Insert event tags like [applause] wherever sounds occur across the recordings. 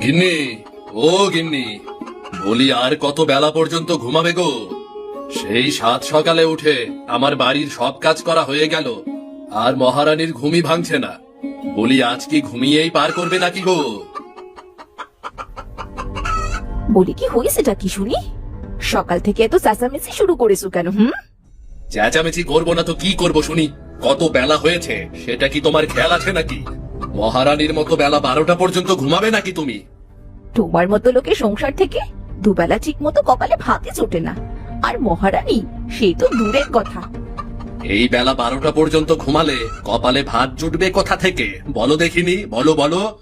গিন্নি ও গিন্নি বলি আর কত বেলা পর্যন্ত ঘুমাবে গো? সেই সাত সকালে উঠে আমার বাড়ির সব কাজ করা হয়ে গেল আর মহারানীর ঘুমই ভাঙছে না। বলি আজ কি ঘুমিয়েই পার করবে নাকি গো? বলি কি হয়েছেটা কি শুনি? সকাল থেকে এত চেঁচামেচি শুরু করেছ কেন হুম? চেঁচামেচি করব না তো কি করব শুনি? কত বেলা হয়েছে সেটা কি তোমার খেয়াল আছে নাকি? মহারানীর মতো বেলা বারোটা পর্যন্ত ঘুমাবে নাকি তুমি? তোমার মতো লোকে সংসার থেকে দুবেলা ঠিক মতো কপালে ভাতে চোটে না। আর মহারানী সেই তো দূরের কথা। এই বেলা বারোটা পর্যন্ত ঘুমালে কপালে ভাত জুটবে কোথা থেকে? বলো দেখিনি বলো বলো।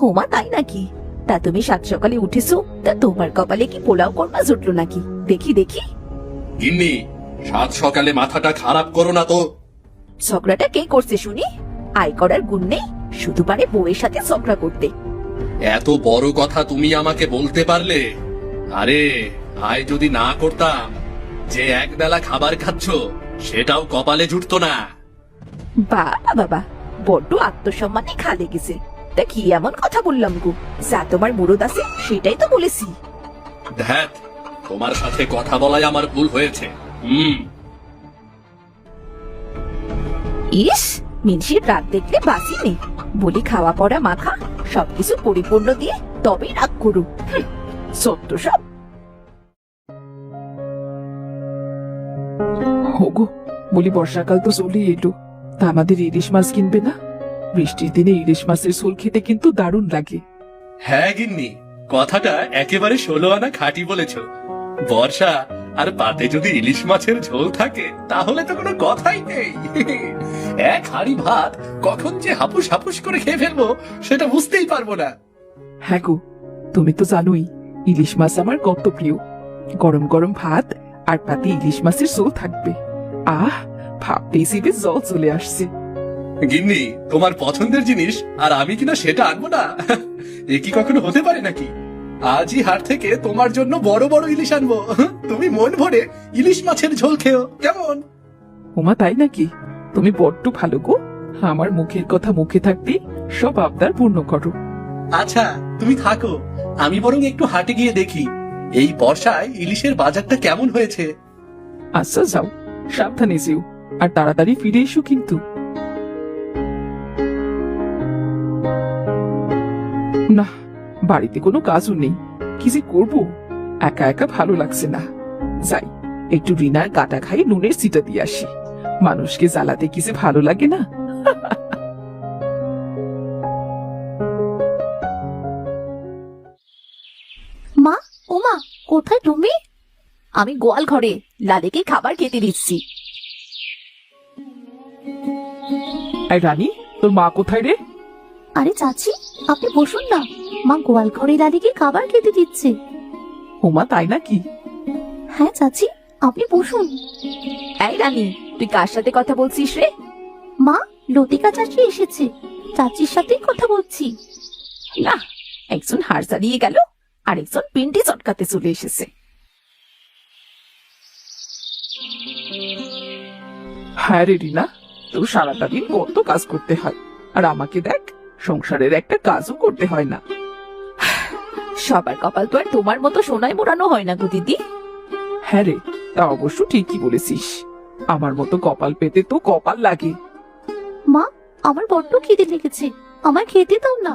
হোমা তাই নাকি? তা তুমি সাত সকালে উঠেছো তা তোমার কপালে কি পোলাও কর্মা জুটলো নাকি? দেখি দেখি। গিন্নি সাত সকালে মাথাটা খারাপ করো না তো। ঝগড়াটা কে করছে শুনি? আয় করার গুণ নেই। শুধু পারে বউয়ের সাথে ঝগড়া করতে। এত বড় কথা তুমি আমাকে বলতে পারলে? আরে আয় যদি না করতাম যে একবেলা খাবার খাচ্ছ সেটাও কপালে জুটতো না। বাবা বাবা বড্ড আত্মসম্মানে খালে গেছে তা কি এমন কথা বললাম গো? যা তোমার মুরদ আছে সেটাই তো বলেছি। ধ্যাত তোমার সাথে কথা বলাই আমার ভুল হয়েছে। হুম। ইস মিনসির রাগ দেখলে বাসি নেই। বলি খাওয়া পড়া মাখা সবকিছু পরিপূর্ণ দিয়ে তবেই রাগ করু সত্য সব। ওগো বলি বর্ষাকাল তো চলেই এলো। তা আমাদের ইলিশ মাছ কিনবে না? বৃষ্টির দিনে ইলিশ মাছের ঝোল খেতে কিন্তু দারুণ লাগে। হ্যাঁ গিন্নি কথাটা একেবারে ষোলো আনা খাঁটি বলেছ। বর্ষা আর পাতে যদি ইলিশ মাছের ঝোল থাকে তাহলে তো কোনো কথাই নেই। এক হাড়ি ভাত কখন যে হাপুস হাপুস করে খেয়ে ফেলব সেটা বুঝতেই পারব না। হ্যাঁ গো তুমি তো জানোই ইলিশ মাছ আমার কত প্রিয়। গরম গরম ভাত আর পাতে ইলিশ মাছের ঝোল থাকবে। আহ ভাবতেই জিভে জল চলে আসছে। গিন্নি তোমার পছন্দের জিনিস আর আমি কিনা সেটা আনব না? এ কি কখনো হতে পারে নাকি? আজই হাট থেকে তোমার জন্য বড় বড় ইলিশ আনব। তুমি মন ভরে ইলিশ মাছের ঝোল খেও। কেমন? ওমা তাই নাকি? তুমি বড্ড ভালো গো। আমার মুখের কথা মুখে থাকতে সব আবদার পূর্ণ করো। আচ্ছা তুমি থাকো। আমি বরং একটু হাটে গিয়ে দেখি। এই বর্ষায় ইলিশের বাজারটা কেমন হয়েছে? আচ্ছা যাও। সাবধানে যেও। আর তাড়াতাড়ি ফিরে এসো কিন্তু। বাড়িতে কোনো কাজও নেই। কি যে করব? একা একা ভালো লাগছে না। যাই একটু রিনার কাটা খাই নুনের সিটা দিয়ে আসি। মানুষকে জ্বালাতে কি যে ভালো লাগে না? [laughs] মা ওমা কোথায় তুমি? আমি গোয়াল ঘরে লালেকে খাবার খেতে দিচ্ছি। রানী তোর মা কোথায় রে? আরে চাচি আপনি বসুন না। মা গোয়াল ঘরে দাদিকে খাবার খেতে দিচ্ছে। ওমা তাই নাকি? হ্যাঁ চাচি আপনি বসুন। এই রানী তুই কার সাথে কথা বলছিস রে? মা লতিকা চাচি এসেছে। চাচির সাথেই কথা বলছি। না একজন হাড় চালিয়ে গেল আর একজন পিন্ডি চটকাতে চলে এসেছে। হ্যাঁ রে রিনা তোর সারাটা দিন কত কাজ করতে হয়। আর আমাকে দেখ সংসারের একটা কাজও করতে হয় না। সবার কপাল তো আর তোমার মতো সোনায় মোড়ানো হয় না গো দিদি। হ্যাঁ রে তা অবশ্য ঠিকই বলেছিস। আমার মতো কপাল পেতে তো কপাল লাগে। মা আমার বড্ড খিদে লেগেছে। আমার খেতে দাও না।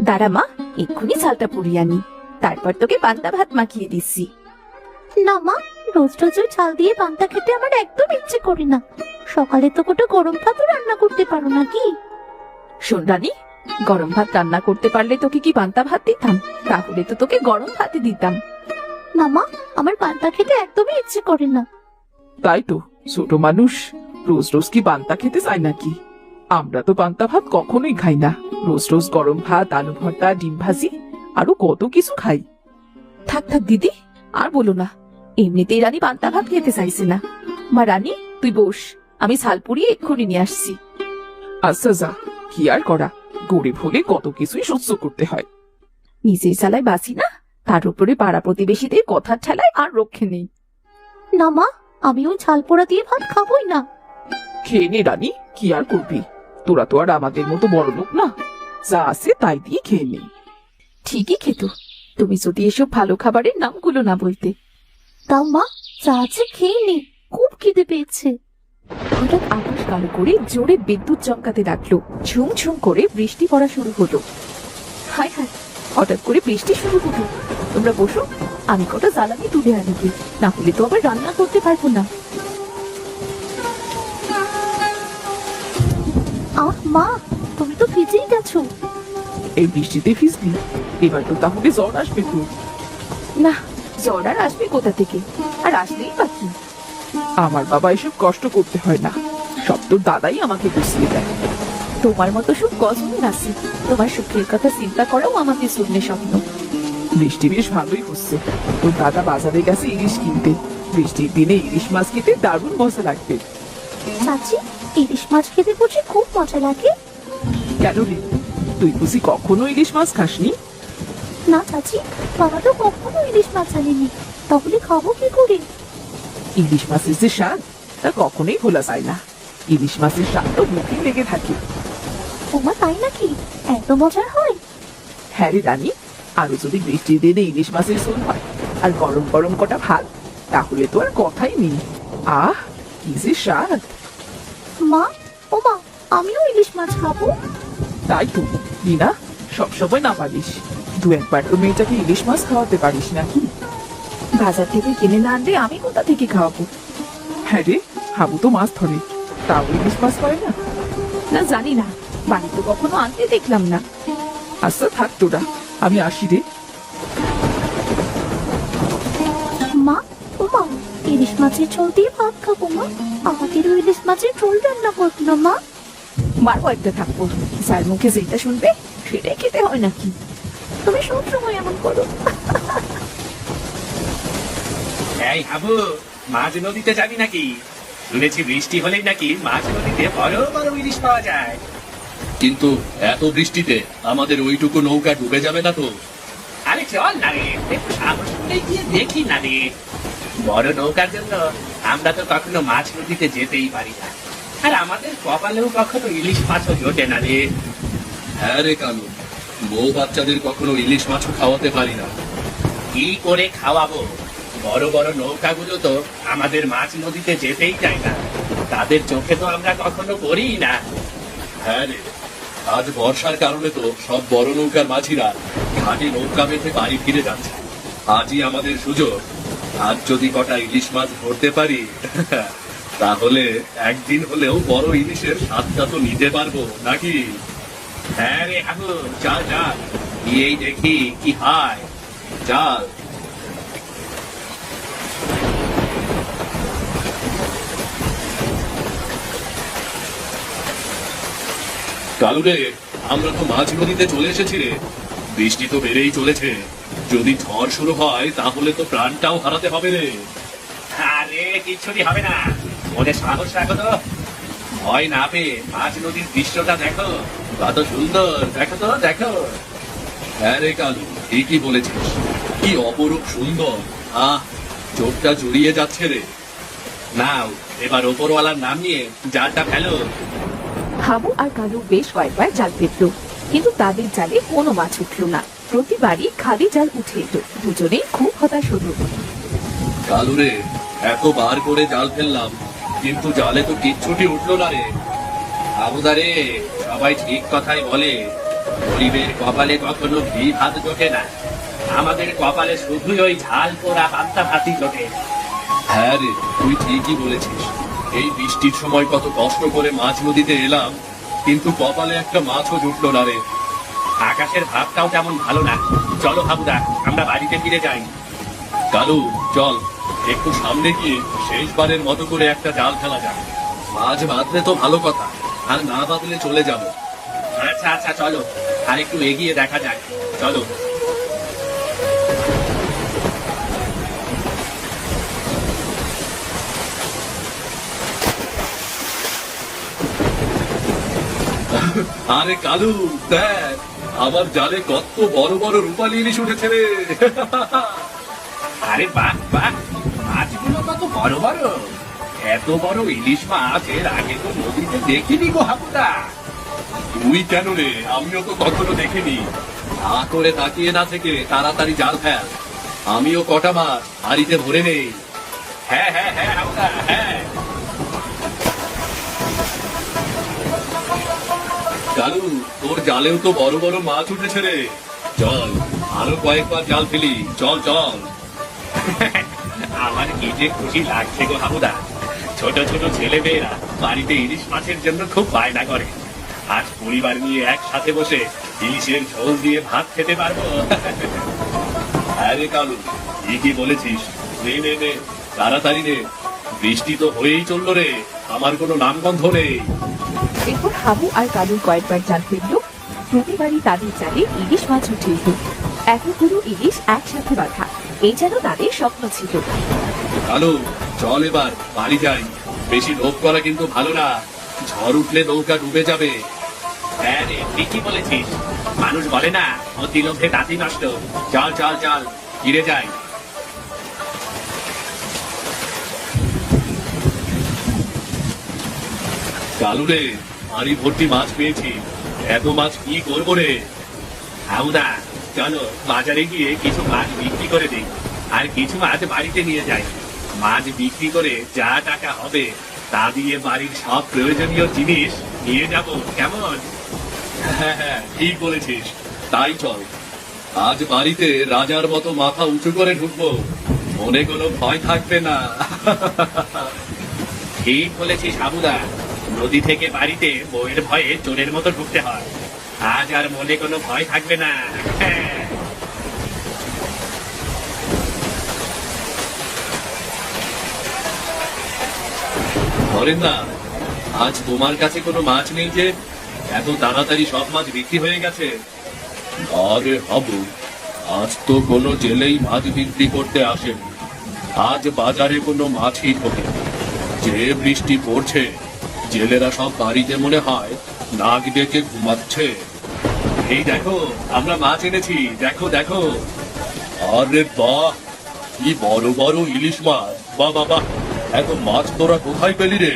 দাঁড়া মা এক্ষুনি চালটা পুড়িয়ে আনি। তারপর তোকে পান্তা ভাত মাখিয়ে দিচ্ছি। না মা রোজ রোজ ওই চাল দিয়ে পান্তা খেতে আমার একদম ইচ্ছে করে না। সকালে তো গোটা গরম ভাতও রান্না করতে পারো নাকি শোন রানী গরম ভাত রান্না করতে পারলে তোকে কি পান্তা ভাত দিতাম? তাহলে তো তোকে গরম ভাতই দিতাম। না মা আমার পান্তা খেতে একদমই ইচ্ছে করে না। তাই তো ছোট মানুষ রোজ রোজ কি পান্তা খেতে চায় নাকি? আমরা তো পান্তা ভাত কখনোই খাই না। রোজ রোজ গরম ভাত আলু ভর্তা ডিম ভাজি আরও কত কিছু খাই। থাক থাক দিদি আর বলো না এমনিতেই রানী পান্তা ভাত খেতে চাইছে না। মা রানী তুই বস আমি পুড়িয়ে এক্ষুনি নিয়ে আসছি। আচ্ছা যা কি আর করা। গরিব হলে কত কিছুই সহ্য করতে হয়। নিজের চালায় বাসি না? তার উপরে পাড়া প্রতিবেশীদের কথার ঠেলায় আর রক্ষে নেই। না মা আমি ওই ঝাল পোড়া দিয়ে ভাত খাবোই না। খেয়ে নে রানী কি আর করবি? তোরা তো আর আমাদের মতো বড় লোক না। যা আছে তাই দিয়ে খেয়ে নে। ঠিকই খেত। তুমি যদি এসব ভালো খাবারের নামগুলো না বলতে। তাও মা চা আছে খেয়ে নি। খুব খিদে পেয়েছে। হঠাৎ আকাশ কালো করে জোরে বিদ্যুৎ চমকাতে লাগল। ঝুম ঝুম করে বৃষ্টি পড়া শুরু হলো। হায় হায় হঠাৎ করে বৃষ্টি শুরু হলো। তোমরা বসো আমি কটা জ্বালানি তুলে আনি গিয়ে। না হলে তো আবার রান্না করতে পারব না। আহ মা তুমি তো ভিজেই গেছো। এই বৃষ্টিতে ভিজলি এবার তো তাহলে জ্বর আসবে তো না জ্বর আর আসবে কোথা থেকে? আর আসলেই আমার বাবা এসব কষ্ট করতে হয় না। সব তোর দাদাই আমাকে বুঝিয়ে দেয়। তোমার মতো সুখ গজনের আছে। তোমার সুখের কথা চিন্তা করাও আমাদের শূন্য স্বপ্ন। বৃষ্টি বেশ ভালোই হচ্ছে। তোর দাদা বাজারে গেছে ইলিশ কিনতে। বৃষ্টির দিনে ইলিশ মাছ খেতে দারুণ মজা লাগবে। চাচি ইলিশ মাছ খেতে বুঝি খুব মজা লাগে? কেন রে? তুই বুঝি কখনো ইলিশ মাছ খাসনি? না চাচি বাবা তো কখনো ইলিশ মাছ আনেনি। তাহলে খাব কি করে? ইলিশ মাছের যে স্বাদ তা কখনোই ভোলা যায় না। ইলিশ মাছের স্বাদ তো মুখে লেগে থাকে। ওমা তাই নাকি? এত মজার হয়। হ্যাঁ রে রানী আরও যদি বৃষ্টির দিনে ইলিশ মাছের ঝোল হয় আর গরম গরম কটা ভাত তাহলে তো আর কথাই নেই। আহ কি যে স্বাদ। মা ওমা আমিও ইলিশ মাছ খাব। তাই তো রিনা সবসময় না পারিস। দু একবার তো মেয়েটাকে ইলিশ মাছ খাওয়াতে পারিস নাকি? বাজার থেকে কিনে না আনলে আমি কোথা থেকে খাওয়াবো? হ্যাঁ রে হাবু তো মাছ ধরে। তাও ইলিশ মাছ পায় না? না জানি না। বাড়িতে কখনো আনতে দেখলাম না। আচ্ছা থাক তোরা। আমি আসি রে। মা ওমা ইলিশ মাছের ঝোল দিয়ে ভাত খাব মা। আমাদেরও ইলিশ মাছের ঝোল রান্না করল মা। মারও একটা থাকব যার মুখে যেটা শুনবে সেটাই খেতে হয় নাকি? তুমি সব সময় এমন করো। এই হাবু মাঝ নদীতে যাবি নাকি? শুনেছি বৃষ্টি হলেই নাকি মাঝ নদীতে বড় বড় ইলিশ পাওয়া যায়। কিন্তু এত বৃষ্টিতে আমাদের ওইটুকু নৌকা ডুবে যাবে না তো। আরে চল না রে একটু সাহস করে গিয়ে দেখি না রে। বড় নৌকার জন্য আমরা তো কখনো মাছ নদীতে যেতেই পারি না। আর আমাদের কপালেও কখনো ইলিশ মাছও জোটে না রে। হ্যাঁ রে কালু বউ বাচ্চাদের কখনো ইলিশ মাছও খাওয়াতে পারি না। কি করে খাওয়াবো? বড় বড় নৌকাগুলো তো আমাদের মাছ নদীতে যেতেই চায় না। তাদের চোখে তো আমরা কখনো করি না। হ্যাঁ রে, আজ বর্ষার কারণে তো সব বড় নৌকার মাঝিরা ঘাটে নৌকা বেঁধে বাড়ি ফিরে যাচ্ছে। আজই আমাদের সুযোগ। আজ যদি কটা ইলিশ মাছ ধরতে পারি, তাহলে একদিন হলেও বড় ইলিশের স্বাদটা তো নিতে পারব, নাকি? হ্যাঁ রে হাবু চল চল গিয়েই দেখি কি হয়। চল কালু রে আমরা তো মাঝ নদীতে চলে এসেছি। রে বৃষ্টি তো বেড়েই চলেছে। যদি ঝড় শুরু হয় তাহলে তো প্রাণটাও হারাতে হবে রে। আরে কিচ্ছুটি হবে না। মনে সাহস রাখো তো। ভয় না পেয়ে মাঝ নদীর দৃশ্যটা দেখো। কত সুন্দর। দেখো তো দেখো। হ্যাঁ রে কালু ঠিকই বলেছিস। কি অপরূপ সুন্দর। আহ চোখটা জুড়িয়ে যাচ্ছে রে। নাও এবার ওপরওয়ালার নাম নিয়ে জালটা ফেলো। হাবু আর কালু বেশ কয়েকবার জাল পেতলো কিন্তু তাদের জালে কোনো মাছ উঠল না। প্রতিবারই খালি জাল উঠে এলো। দুজনেই খুব হতাশ হলো। কালু রে এত বার করে জাল ফেললাম, কিন্তু জালে তো কিচ্ছুটি উঠল না রে। আবুদা রে, সবাই ঠিক কথাই বলে, গরিবের কপালে কখনো ঘি ভাত জোটে না। আমাদের কপালে শুধুই ওই ঝাল পোড়া পান্তা ভাতি জোটে। হ্যাঁ রে, তুই ঠিকই বলেছিস। এই বৃষ্টির সময় কত কষ্ট করে মাছ নদীতে এলাম, কিন্তু কপালে একটা মাছও জুটলো না রে। আকাশের ভাবটাও তেমন ভালো না। চলো হাবুদা আমরা বাড়িতে ফিরে যাই। কালু, চল, একটু সামনে গিয়ে শেষবারের মতো করে একটা জাল ফেলা যাক। মাছ বাঁধলে তো ভালো কথা, আর না বাঁধলে চলে যাব। আচ্ছা আচ্ছা চলো, আর একটু এগিয়ে দেখা যাক। চলো। আরে কালু দেখ আমার জালে কত বড় বড় রূপালি ইলিশ উঠেছে রে। আরে বাহ বাহ মাছগুলো কত বড় বড়। এত বড় ইলিশ মাছ এর আগে তো নদীতে দেখিনি গো হাবুদা। তুই কেন রে? আমিও তো কখনো দেখিনি। হা করে তাকিয়ে না থেকে তাড়াতাড়ি জাল ফেল। আমিও কটা মাছ হাড়িতে ভরে নেই। হ্যাঁ হ্যাঁ হ্যাঁ হাবুদা, হ্যাঁ। কালু তোর জালেও তো বড় বড় মাছ উঠেছে রে। চল আরও কয়েকবার জাল ফেলি। চল চল। [laughs] আমার কি যে খুশি লাগছে গো হাবুদা। ছোট ছোট ছেলে মেয়েরা বাড়িতে ইলিশ মাছের জন্য খুব বায়না করে। আজ পরিবার নিয়ে একসাথে বসে ইলিশের ঝোল দিয়ে ভাত খেতে পারব। [laughs] আরে কালু ঠিকই বলেছিস। নে নে নে তাড়াতাড়ি নে। বৃষ্টি তো হয়েই চলল রে। আমার কোনো নামগন্ধ নেই। এরপর হাবু আর কালু কয়েকবার জাল ফেলল। প্রতিবারই তাদের জালে ইলিশ মাছ উঠে এলো। এতগুলো ইলিশ একসাথে বাঁধা। এই যেন তাদের স্বপ্ন ছিল। কালু, চল এবার, বাড়ি যাই। বেশি লোভ করা কিন্তু ভালো না। ঝড় উঠলে নৌকা ডুবে যাবে। হ্যাঁ রে, ঠিকই বলেছিস। মানুষ বলে না, অতি লোভে তাঁতি নষ্ট। চল চল চল, ফিরে যাই। কালু রে হাড়ি ভর্তি মাছ পেয়েছি। এত মাছ কি করব রে? হাউদা চলো বাজারে গিয়ে কিছু মাছ বিক্রি করে দিই। আর কিছু মাছ বাড়িতে নিয়ে যাই। মাছ বিক্রি করে যা টাকা হবে, তা দিয়ে বাড়ির সব প্রয়োজনীয় জিনিস নিয়ে যাব। কেমন? হ্যাঁ হ্যাঁ ঠিক বলেছিস। তাই চল। আজ বাড়িতে রাজার মতো মাথা উঁচু করে ঢুকবো। মনে কোনো ভয় থাকবে না। [laughs] ঠিক বলেছিস হাবুদা নদী থেকে বাড়িতে বইয়ের ভয়ে চোরের মতো ঢুকতে হয়। আজ আর মনে কোনো ভয় থাকবে না। হরেন্দা আজ তোমার কাছে কোনো মাছ নেই যে এত তাড়াতাড়ি সব মাছ বিক্রি হয়ে গেছে? আরে হাবু, আজ তো কোনো জেলেই মাছ বিক্রি করতে আসেনি। আজ বাজারে কোনো মাছই ঢোকে যে বৃষ্টি পড়ছে জেলেরা সব বাড়িতে মনে হয় নাক ডেকে ঘুমাচ্ছে। এই দেখো আমরা মাছ এনেছি। দেখো দেখো। আরে বাহ কি বড় বড় ইলিশ মাছ। বা বাহ এত মাছ তোরা কোথায় পেলি রে?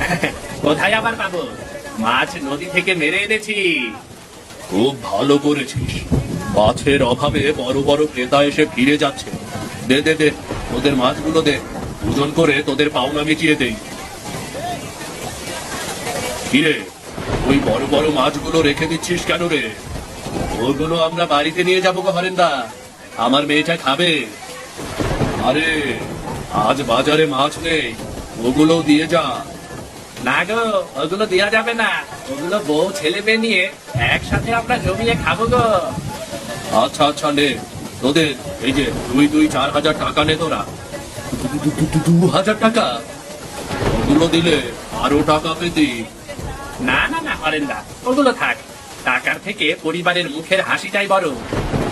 [laughs] কোথায় আবার পাবো? মাছ নদী থেকে মেরে এনেছি। খুব ভালো করেছিস। মাছের অভাবে বড় বড় ক্রেতা এসে ফিরে যাচ্ছে। দে দে দে তোদের মাছগুলো দে। ওজন করে তোদের পাওনা মিটিয়ে দেই। কিরে ওই বড় বড় মাছগুলো রেখে দিচ্ছিস কেন রে? ওগুলো আমরা বাড়িতে নিয়ে যাব গো হরেন্দা। আমার মেয়েটা খাবে। আরে আজ বাজারে মাছ নেই। ওগুলো দিয়ে যা। না গো ওগুলো দেওয়া যাবে না। ওগুলো বউ ছেলে মেয়ে নিয়ে একসাথে আমরা জমিয়ে খাব গো। আচ্ছা আচ্ছা নে। তোদের এই যে দুই দুই চার হাজার টাকা নে তোরা। দু- হাজার টাকা। ওগুলো দিলে আরও টাকা পেতি। না না না হরেন্দা ওগুলো থাক। টাকার থেকে পরিবারের মুখের হাসিটাই বড়।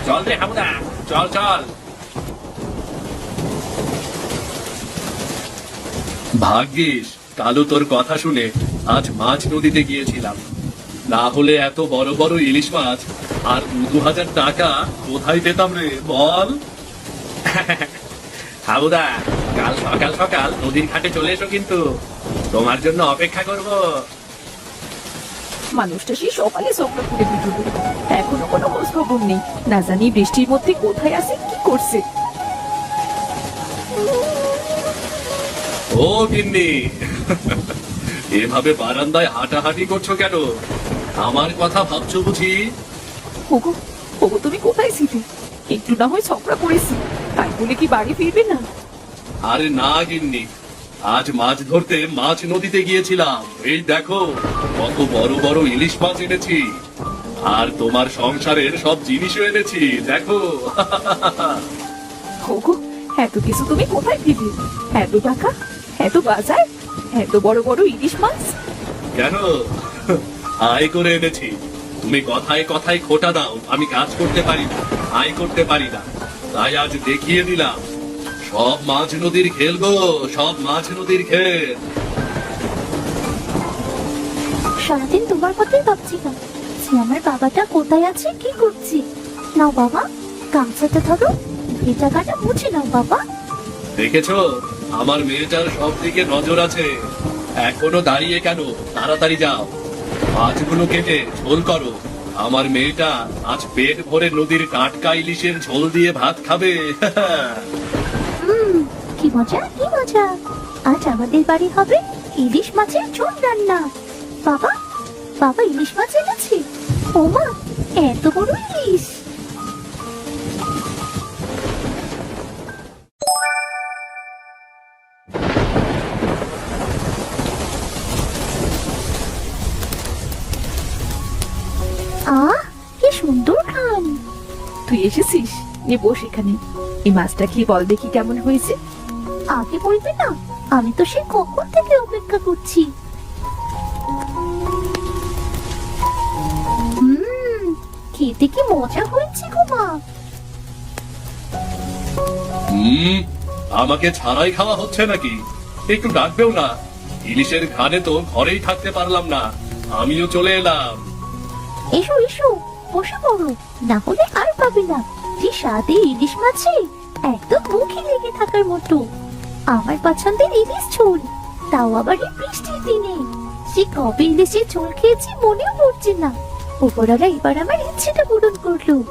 চল রে হামুদা, চল চল। ভাগ্যিস, কালু তোর কথা শুনে আজ মাছ নদীতে গিয়েছিলাম। না হলে এত বড় বড় ইলিশ মাছ, আর দু হাজার টাকা কোথায় পেতাম রে, বল? [laughs] হাবুদা কাল সকাল সকাল নদীর ঘাটে চলে এসো কিন্তু। তোমার জন্য অপেক্ষা করব। মানুষটা সেই সকালে করে দিল এখনও কোনো খোঁজ খবর নেই। না জানি বৃষ্টির মধ্যে কোথায় আছে কি করছে। ও গিন্নি এভাবে বারান্দায় হাঁটাহাঁটি করছ কেন? আমার কথা ভাবছ বুঝি? ওগো ওগো তুমি কোথায় ছিলে? একটু না হয় ঝগড়া করেছি। তাই বলে কি বাড়ি ফিরবে না? আরে না গিন্নি আজ মাছ ধরতে মাছ নদীতে গিয়েছিলাম। এই দেখো কত বড় বড় ইলিশ মাছ এনেছি। আর তোমার সংসারের সব জিনিসও এনেছি দেখো। [laughs] এত কিছু তুমি কোথায় পেলে? এত টাকা এত বাজার এত বড় বড় ইলিশ মাছ? কেন? আয় করে এনেছি। তুমি কথায় কথায় খোটা দাও আমি কাজ করতে পারি না আয় করতে পারি না। তাই আজ দেখিয়ে দিলাম। সব মাছ নদীর খেল গো সব মাছ নদীর খেল। সারাদিন তোমার কথাই ভাবছিলাম যে আমার বাবাটা কোথায় আছে কি করছে? নাও বাবা গামছাটা ধরো ভেজা গাটা মুছে নাও বাবা। দেখেছ? আমার মেয়েটার সব দিকে নজর আছে। এখনও দাঁড়িয়ে কেন? তাড়াতাড়ি যাও। মাছগুলো কেটে ঝোল করো। আমার মেয়েটা আজ পেট ভরে নদীর টাটকা ইলিশের ঝোল দিয়ে ভাত খাবে। [laughs] মজা, কি মজা? আজ আমাদের বাড়ি হবে ইলিশ মাছের ঝোল রান্না। বাবা বাবা ইলিশ মাছ এনেছে। ও মা, এত বড় ইলিশ। আহ, কি সুন্দর তুই এসেছিস? নে বস এখানে। এই মাছটা খেয়ে বল দেখি কেমন হয়েছে। আগে বলবে না আমি তো সে কখন থেকে অপেক্ষা করছি। খেতে কি মজা হয়েছে গো মা। হুম আমাকে ছাড়াই খাওয়া হচ্ছে নাকি? একটু ডাকবেও না। ইলিশের ঘানে তো ঘরেই থাকতে পারলাম না। আমিও চলে এলাম। এসো এসো বসে পড়ো না হলে আর পাবে না। যে স্বাদে ইলিশ মাছে একদম মুখে লেগে থাকার মতো। আমার পছন্দের ইলিশ ঝোল, তাও আবার এই বৃষ্টির দিনে। সে কবে ইলিশের ঝোল খেয়েছি মনেও পড়ছে না। উপরওয়ালা এবার আমার ইচ্ছেটা পূরণ করল।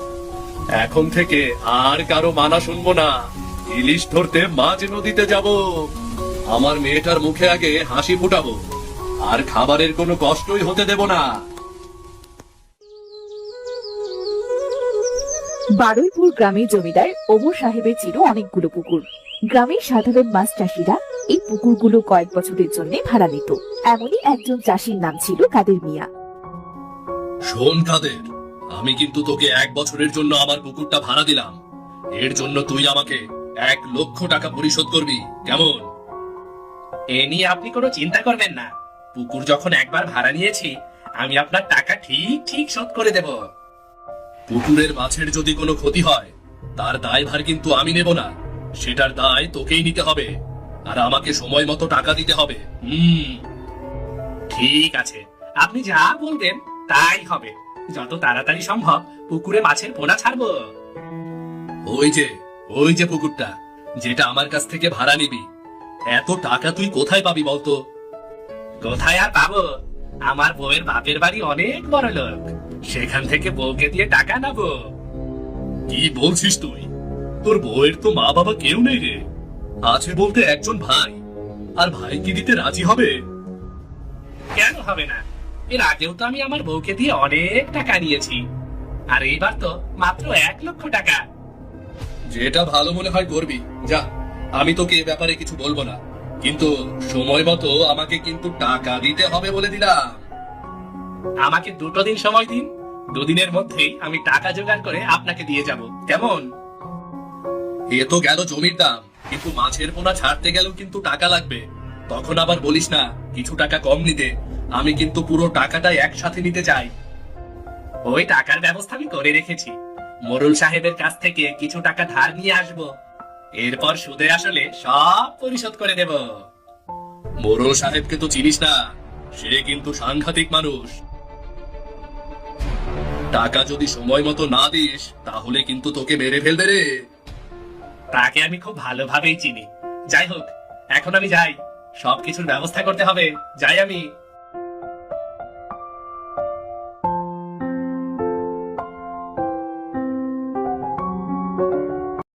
এখন থেকে আর কারও মানা শুনব না। ইলিশ ধরতে মাঝ নদীতে যাব। আমার মেয়েটার মুখে আগে হাসি ফুটাবো। আর খাবারের কোনো কষ্টই হতে দেব না। বারুইপুর গ্রামের জমিদার ওমর সাহেবের ছিল অনেকগুলো পুকুর। গ্রামের সাধারণ মাছ চাষিরা এই পুকুরগুলো কয়েক বছরের জন্য ভাড়া নিত। এমনই একজন চাষির নাম ছিল কাদের মিয়া। শোন কাদের আমি কিন্তু তোকে এক বছরের জন্য আমার পুকুরটা ভাড়া দিলাম। এর জন্য তুই আমাকে এক লক্ষ টাকা পরিশোধ করবি। কেমন? এ নিয়ে আপনি কোনো চিন্তা করবেন না। পুকুর যখন একবার ভাড়া নিয়েছি আমি আপনার টাকা ঠিক ঠিক শোধ করে দেব। পুকুরের মাছের যদি কোনো ক্ষতি হয়, তার দায়ভার কিন্তু আমি নেব না। সেটার দায় তোকেই নিতে হবে। আর আমাকে সময় মতো টাকা দিতে হবে। হুম। ঠিক আছে। আপনি যা বলবেন, তাই হবে। যত তাড়াতাড়ি সম্ভব পুকুরে মাছের পোনা ছাড়বো। ওই যে ওই যে পুকুরটা, যেটা আমার কাছ থেকে ভাড়া নিবি। এত টাকা তুই কোথায় পাবি বলতো? কোথায় আর পাবো? আমার বউয়ের বাপের বাড়ি অনেক বড় লোক। সেখান থেকে বউকে দিয়ে টাকা নেব। কি বলছিস তুই? তোর বউয়ের তো মা বাবা কেউ নেই রে। আছে বলতে একজন ভাই। আর ভাই কি দিতে রাজি হবে? কেন হবে না? এর আগেও তো আমি আমার বউকে দিয়ে অনেক টাকা নিয়েছি আর এইবার তো মাত্র এক লক্ষ টাকা। যেটা ভালো মনে হয় করবি। যা আমি তোকে এ ব্যাপারে কিছু বলব না। কিন্তু সময় মতো আমাকে কিন্তু টাকা দিতে হবে বলে দিলাম। আমাকে দুটো দিন সময় দিন। দুদিনের মধ্যেই আমি টাকা জোগাড় করে আপনাকে দিয়ে যাব। কেমন? এ তো গেল জমির দাম। কিন্তু মাছের পোনা ছাড়তে গেলেও কিন্তু টাকা লাগবে। তখন আবার বলিস না কিছু টাকা কম নিতে। আমি কিন্তু পুরো টাকাটা একসাথে নিতে চাই। ওই টাকার ব্যবস্থা আমি করে রেখেছি। মোরুল সাহেবের কাছ থেকে কিছু টাকা ধার নিয়ে আসব। এরপর সুদে আসলে সব পরিশোধ করে দেব। মোরল সাহেবকে তো চিনিস না, সে কিন্তু সাংঘাতিক মানুষ। টাকা যদি সময় মতো না দিস, তাহলে কিন্তু তোকে মেরে ফেলবে রে। তাকে আমি খুব ভালোভাবেই চিনি। যাই হোক, এখন আমি যাই। সবকিছুর ব্যবস্থা করতে হবে। যাই আমি।